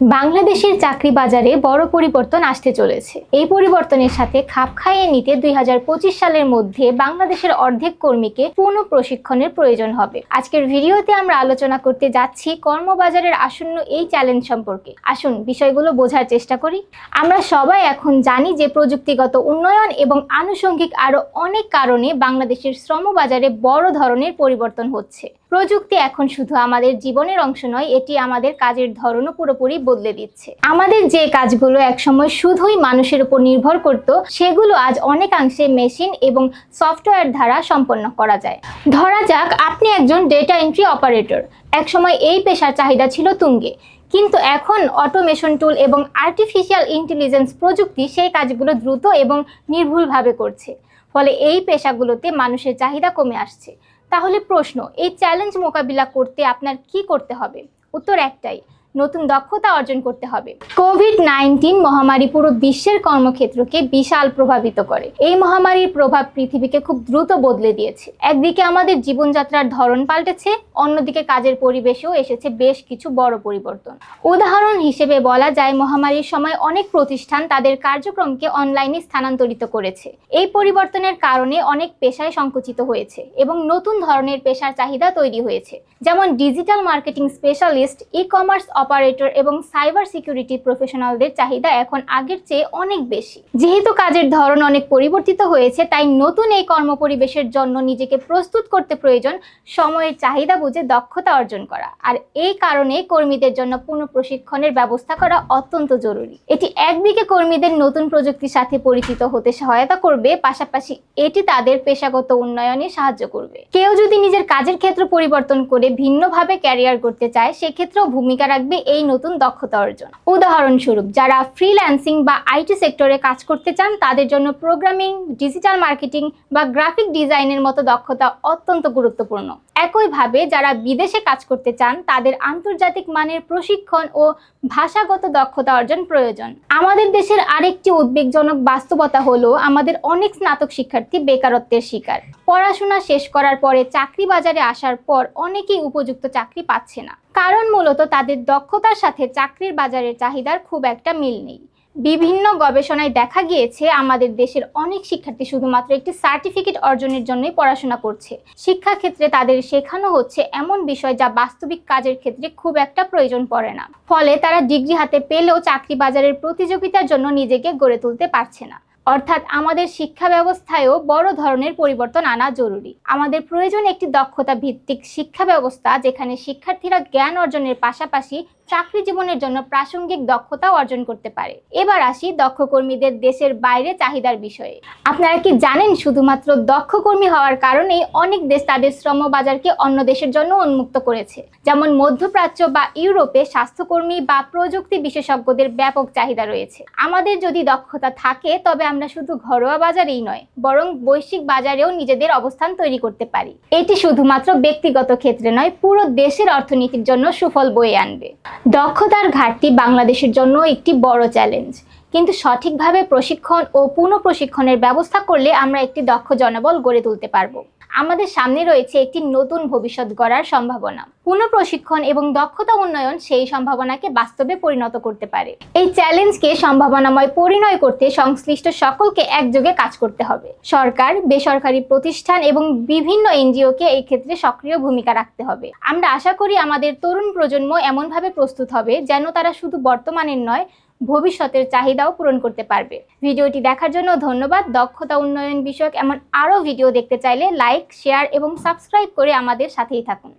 বাংলাদেশের চাকরি বাজারে বড় পরিবর্তন আসতে চলেছে। এই পরিবর্তনের সাথে খাপ খাইয়ে নিতে দুই হাজার পঁচিশ সালের মধ্যে বাংলাদেশের অর্ধেক কর্মীকে পুনঃ প্রশিক্ষণের প্রয়োজন হবে। আজকের ভিডিওতে আমরা আলোচনা করতে যাচ্ছি কর্মবাজারের আসন্ন এই চ্যালেঞ্জ সম্পর্কে। আসুন বিষয়গুলো বোঝার চেষ্টা করি। আমরা সবাই এখন জানি যে প্রযুক্তিগত উন্নয়ন এবং আনুষঙ্গিক আরও অনেক কারণে বাংলাদেশের শ্রমবাজারে বড় ধরনের পরিবর্তন হচ্ছে। প্রযুক্তি এখন শুধু আমাদের জীবনের অংশ নয়, এটি আমাদের কাজের ধরনও পুরোপুরি বদলে দিচ্ছে। আমাদের যে কাজগুলো একসময় শুধুই মানুষের উপর নির্ভর করত, সেগুলো আজ অনেকাংশে মেশিন এবং সফটওয়্যার দ্বারা সম্পন্ন করা যায়। ধরা যাক, আপনি একজন ডেটা এন্ট্রি অপারেটর। একসময় এই পেশার চাহিদা ছিল তুঙ্গে। কিন্তু এখন অটোমেশন টুল এবং আর্টিফিশিয়াল ইন্টেলিজেন্স প্রযুক্তি সেই কাজগুলো দ্রুত এবং নির্ভুলভাবে করছে। ফলে এই পেশাগুলোতে মানুষের চাহিদা কমে আসছে। তাহলে প্রশ্ন এই চ্যালেঞ্জ মোকাবিলা করতে আপনার কি করতে হবে? উত্তর একটাই নতুন দক্ষতা অর্জন করতে হবে। কোভিড নাইন্টিন মহামারী পুরো বিশ্বের কর্মক্ষেত্রকে বিশাল প্রভাবিত করে। এই মহামারীর প্রভাব পৃথিবীকে খুব দ্রুত বদলে দিয়েছে। একদিকে আমাদের জীবনযাত্রার ধরন পাল্টেছে, অন্যদিকে কাজের পরিবেশেও এসেছে বেশ কিছু বড় পরিবর্তন। উদাহরণ হিসেবে বলা যায়, মহামারীর সময় অনেক প্রতিষ্ঠান তাদের কার্যক্রমকে অনলাইনে স্থানান্তরিত করেছে। এই পরিবর্তনের কারণে অনেক পেশায় সংকুচিত হয়েছে এবং নতুন ধরনের পেশার চাহিদা তৈরি হয়েছে। যেমন digital marketing specialist e commerce operator এবং সাইবার সিকিউরিটি প্রফেশনালদের চাহিদা এখন আগের চেয়ে অনেক বেশি। যেহেতু কাজের ধরন অনেক পরিবর্তিত হয়েছে, তাই নতুন এই কর্মপরিবেশের জন্য নিজেকে প্রস্তুত করতে প্রয়োজন সময়ের চাহিদা বুঝে দক্ষতা অর্জন করা। আর এই কারণে কর্মীদের জন্য পুনঃপ্রশিক্ষণের ব্যবস্থা করা অত্যন্ত জরুরি। এটি একদিকে কর্মীদের নতুন প্রযুক্তির সাথে পরিচিত হতে সহায়তা করবে, পাশাপাশি এটি তাদের পেশাগত উন্নয়নে সাহায্য করবে। কেউ যদি নিজের কাজের ক্ষেত্র পরিবর্তন করে ভিন্নভাবে ক্যারিয়ার করতে চায়, সেক্ষেত্রেও ভূমিকা রাখবে এই নতুন দক্ষতা অর্জন। উদাহরণস্বরূপ, যারা ফ্রিল্যান্সিং বা আইটি সেক্টরে কাজ করতে চান, তাদের জন্য প্রোগ্রামিং ডিজিটাল মার্কেটিং বা গ্রাফিক ডিজাইনের মতো দক্ষতা অত্যন্ত গুরুত্বপূর্ণ। একইভাবে, যারা বিদেশে কাজ করতে চান, তাদের আন্তর্জাতিক মানের প্রশিক্ষণ ও ভাষাগত দক্ষতা অর্জন প্রয়োজন। আমাদের দেশের আরেকটি উদ্বেগজনক বাস্তবতা হলো, আমাদের অনেক স্নাতক শিক্ষার্থী বেকারত্বের শিকার। পড়াশোনা শেষ করার পরে চাকরি বাজারে আসার পর অনেকেই উপযুক্ত চাকরি পাচ্ছে না। কারণ মূলত তাদের দক্ষতার সাথে চাকরির বাজারের চাহিদার খুব একটা মিল নেই। বিভিন্ন গবেষণায় দেখা গিয়েছে, আমাদের দেশের অনেক শিক্ষার্থী শুধুমাত্র একটি সার্টিফিকেট অর্জনের জন্যই পড়াশোনা করছে। শিক্ষাক্ষেত্রে তাদের শেখানো হচ্ছে এমন বিষয় যা বাস্তবিক কাজের ক্ষেত্রে খুব একটা প্রয়োজন পড়ে না। ফলে তারা ডিগ্রি হাতে পেলেও চাকরি বাজারের প্রতিযোগিতার জন্য নিজেকে গড়ে তুলতে পারছে না। অর্থাৎ আমাদের শিক্ষা ব্যবস্থায়ও বড় ধরনের পরিবর্তন আনা জরুরি। আমাদের প্রয়োজন একটি দক্ষতা ভিত্তিক শিক্ষা ব্যবস্থা যেখানে শিক্ষার্থীরা জ্ঞান অর্জনের পাশাপাশি চাকরি জীবনের জন্য প্রাসঙ্গিক দক্ষতা অর্জন করতে পারে। এবার আসি দক্ষ কর্মীদের দেশের বাইরে চাহিদার বিষয়ে। আপনারা কি জানেন শুধুমাত্র দক্ষ কর্মী হওয়ার কারণেই অনেক দেশ তাদের শ্রম বাজারকে অন্য দেশের জন্য উন্মুক্ত করেছে? যেমন মধ্যপ্রাচ্য বা ইউরোপে স্বাস্থ্যকর্মী বা প্রযুক্তি বিশেষজ্ঞদের ব্যাপক চাহিদা রয়েছে। আমাদের যদি দক্ষতা থাকে, তবে আমরা শুধু ঘরোয়া বাজারেই নয়, বরং বৈশ্বিক বাজারেও নিজেদের অবস্থান তৈরি করতে পারি। এটি শুধুমাত্র ব্যক্তিগত ক্ষেত্রে নয়, পুরো দেশের অর্থনীতির জন্য সুফল বয়ে আনবে। দক্ষতার ঘাটতি বাংলাদেশের জন্য একটি বড় চ্যালেঞ্জ। কিন্তু সঠিকভাবে প্রশিক্ষণ ও পুনঃ প্রশিক্ষণের ব্যবস্থা করলে আমরা একটি দক্ষ জনবল গড়ে তুলতে পারব। আমাদের সামনে রয়েছে একটি নতুন ভবিষ্যৎ গড়ার সম্ভাবনা। পুনঃপ্রশিক্ষণ এবং দক্ষতা উন্নয়ন সেই সম্ভাবনাকে বাস্তবে পরিণত করতে পারে। এই চ্যালেঞ্জকে সম্ভাবনাময় পরিণয় করতে সংশ্লিষ্ট সকলকে একযোগে কাজ করতে হবে। সরকার, বেসরকারি প্রতিষ্ঠান এবং বিভিন্ন এনজিওকে এই ক্ষেত্রে সক্রিয় ভূমিকা রাখতে হবে। আমরা আশা করি আমাদের তরুণ প্রজন্ম এমনভাবে প্রস্তুত হবে যেন তারা শুধু বর্তমানের নয় ভবিষ্যতের চাহিদাও পূরণ করতে পারবে। ভিডিওটি দেখার জন্য ধন্যবাদ। দক্ষতা উন্নয়ন বিষয়ক এমন আরও ভিডিও দেখতে চাইলে লাইক, শেয়ার এবং সাবস্ক্রাইব করে আমাদের সাথেই থাকুন।